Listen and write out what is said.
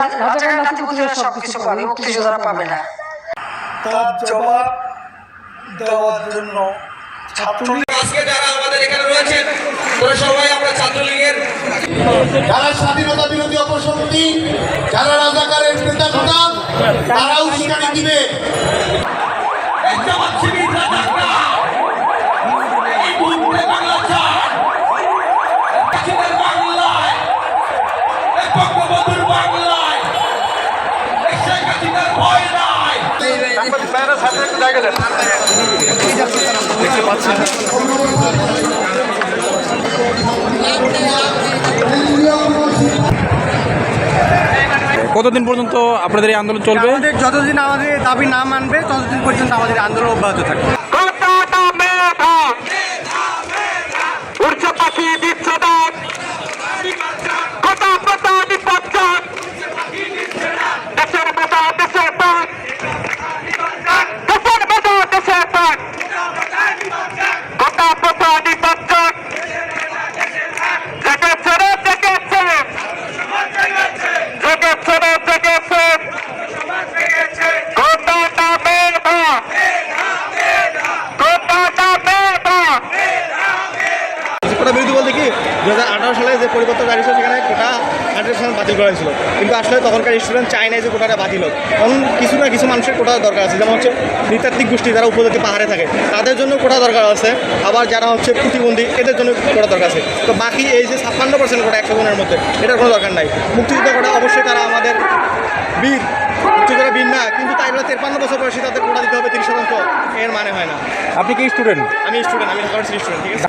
রাজাকার নাতিপুতিরা সবকিছু পাবে মুক্তিযোদ্ধারা পাবে না। তার জবাব দেওয়ার জন্য ছাত্রলীগ। আজকে যারা আমাদের এখানে রয়েছেন তারা সবাই আমরা ছাত্রলীগের। যারা স্বাধীনতা বিরোধী অপশক্তি যারা রাজাকারের নেতা প্রধান তারাও উস্কানি দিবে এই জামাত শিবির রাজাকরা এই মুহূর্তে বাংলা চায় কাশ্মীরের বাংলায় এই বঙ্গবন্ধুর বাংলায় এই শেখ হাসিনার ভয় নাই কতদিন পর্যন্ত আপনাদের এই আন্দোলন চলবে? আমাদের যতদিন আমাদের দাবি না মানবে ততদিন পর্যন্ত আমাদের আন্দোলন অব্যাহত থাকবে। কোটা বিরোধী বলতে কি দু হাজার আঠারো সালে যে পরিবর্তন জারি ছিল সেখানে কোটা হান্ড্রেড পার্সেন্ট বাতিল করা হয়েছিল। কিন্তু আসলে তখনকার স্টুডেন্ট চায় না যে কোটাটা বাতিল হোক। কারণ কিছু না কিছু মানুষের কোটা দরকার আছে। যেমন হচ্ছে নৃতাত্ত্বিক গোষ্ঠী যারা উপজাতি পাহাড়ে থাকে তাদের জন্য কোটা দরকার আছে। আবার যারা হচ্ছে প্রতিবন্ধী এদের জন্য কোটা দরকার আছে। তো বাকি এই যে ছাপ্পান্ন পার্সেন্ট কোটা একশো জনের মধ্যে এটার কোনো দরকার নাই। মুক্তিযুদ্ধ কোটা অবশ্যই তারা আমাদের বীর মুক্তিযোদ্ধা বীর না কিন্তু তাই বলে তেপান্ন বছর বয়সে তাদের কোটা দিতে হবে তিরিশ শতাংশ এর মানে হয় না। আপনি কি স্টুডেন্ট আমি স্টুডেন্ট আমি ঢাকা স্টুডেন্ট ঠিক আছে?